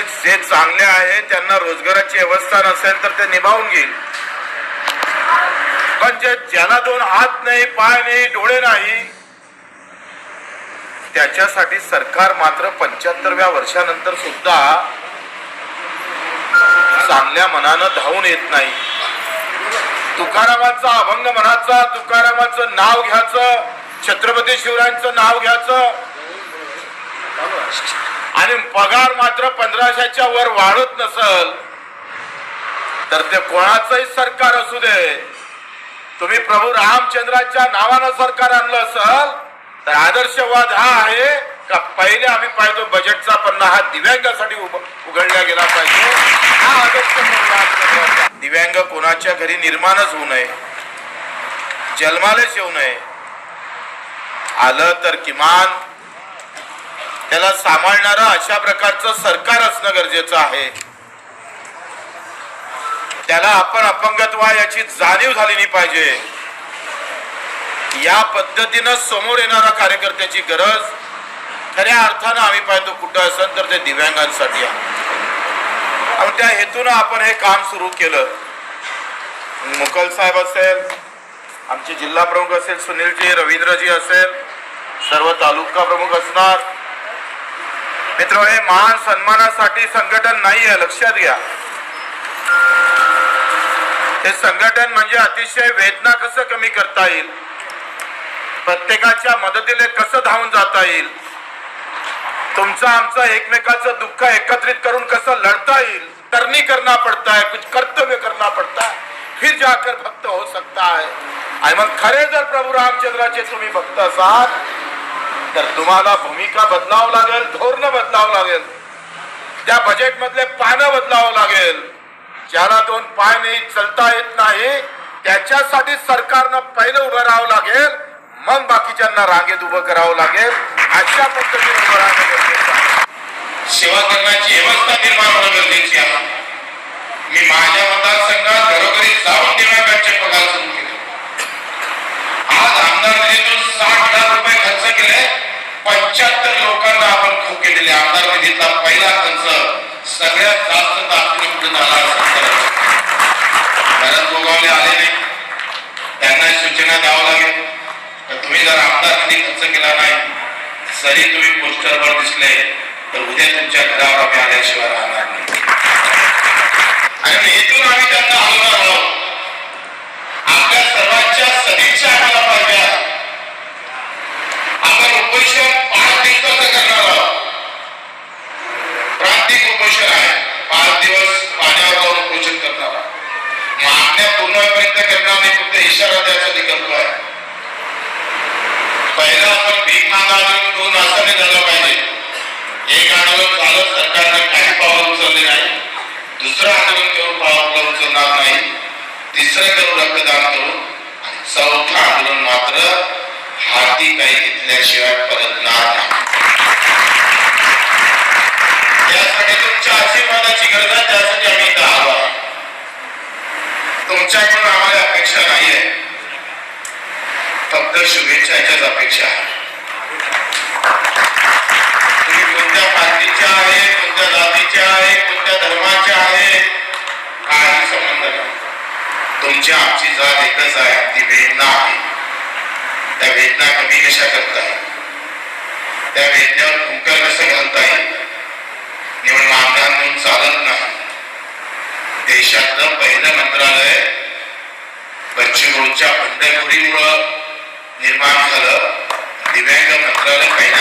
जे चांगले आहे त्यांना रोजगाराची व्यवस्था नसेल तर ते निभावून घेईल. पण जे ज्याला दोन हात नाही पाय नाही डोळे नाही त्याच्यासाठी सरकार मात्र पंच्याहत्तरव्या वर्षानंतर सुद्धा चांगल्या मनानं धावून येत नाही. तुकारामाचा अभंग म्हणाचा तुकारामाचं नाव घ्यायचं छत्रपती शिवरायांचं नाव घ्यायचं आणि पगार मात्र पंधराशेच्या वर वाढत नसल तर ते कोणाचंही सरकार असू दे. तुम्ही प्रभू रामचंद्राच्या नावानं सरकार आणलं असल तर आदर्शवाद हा आहे का पहिले आम्ही पाहतो बजेटचा पन्ना हा दिव्यांगासाठी उभ- उघडला गेला पाहिजे. हा आदर्श दिव्यांग कोणाच्या घरी निर्माणच होऊ नये जन्मालाच येऊ नये. आलं तर किमान त्याला सांभाळणारं अशा प्रकारचं सरकार असणं गरजेचं आहे. त्याला आपण अपंगत्व आहे याची जाणीव झाली नाही पाहिजे. या पद्धतीनं समोर येणाऱ्या कार्यकर्त्याची गरज खऱ्या अर्थानं आम्ही पाहतो कुठं असेल तर ते दिव्यांगांसाठी आहे. आणि त्या हेतूनं आपण हे काम सुरू केलं. मुकल साहेब असेल आमचे जिल्हा प्रमुख असेल सुनीलजी रवींद्रजी असेल सर्व तालुका प्रमुख असणार. मित्र हे मान सन्मानासाठी संघटन नाही आहे लक्षात घ्या. हे संघटन म्हणजे अतिशय वेदना कसं कमी करता येईल? प्रत्येकाच्या मदतीने कसं धावून जाता येईल? तुमचं आमचं एकमेकाचं दुःख एकत्रित करून कसं लढता येईल? तरणी करना पडता है कुछ कर्तव्य करना पडता है फिर जाकर भक्त हो सकता है. आणि मग खरे जर प्रभू रामचंद्राचे तुम्ही भक्त असाल तर तुम्हाला भूमिका बदलावं लागेल लागेल. त्या बजेट मधले पानं बदलावं लागेल ज्याला दोन पाय नाही चलता येत नाही त्याच्यासाठी सरकारनं पहिलं उभं राहावं लागेल मग बाकीच्यांना रांगेत उभं करावं लागेल अशा पद्धतीने उभं राहणं गरजेचं सेवा करण्याची व्यवस्था निर्माण होणं गरजेची आहे. मी माझ्या मतदारसंघात घरोघरी जाऊन दिव्यांगांचे पगार सुरू केले आज आमदार निधीतून साठ लाख रुपये खर्च केले पंच्याहत्तर लोकांना आपण खूप केलेले आमदार निधीचा पहिला खर्च सगळ्यात जास्त ताकदीने कुठे झाला असेल गोगावले आले नाही त्यांना सूचना द्यावं लागेल. तर तुम्ही जर आमदार निधी खर्च केला नाही जरी तुम्ही पोस्टरवर दिसले तर उद्या तुमच्या घरावर आम्ही आल्याशिवाय जाऊन करणार आहोत मागण्या पूर्ण होईपर्यंत करणार नाही फक्त इशारा द्यायचा करतो आहे. पहिला आपण भीक मागावी दोन असाने झालं पाहिजे. एक आंदोलन झालं सरकारने काही पावलं उचलले नाही. दुसरं आंदोलन करून पावलं उचलणार नाही. तिसरं करून रक्तदान करून चौथं आंदोलन मात्र हाती काही घेतल्याशिवाय परतणार नाही. त्यासाठी तुमच्या आशीर्वादाची गरज आहे त्यासाठी आम्ही इथं आलो आहे तुमच्याकडून आम्हाला अपेक्षा नाहीये फक्त शुभेच्छा याच्याच अपेक्षा तुम्ही कोणत्या पार्टीच्या आहे कोणत्या जातीच्या आहे कोणत्या धर्माच्या आहे काही संबंध नाही. तुमची आमची जात एकच आहे ती वेदना आहे. त्या वेदना कमी कशा करता येईल त्या वेदनेवर कुंकर कसं घालता येईल निवड मानधन म्हणून चालत नाही. देशातलं पहिलं मंत्रालय बच्चू कडूच्या बंडखोरीमुळं నిర్మాణంలో దివ్యాంగ మంత్రాలు పైన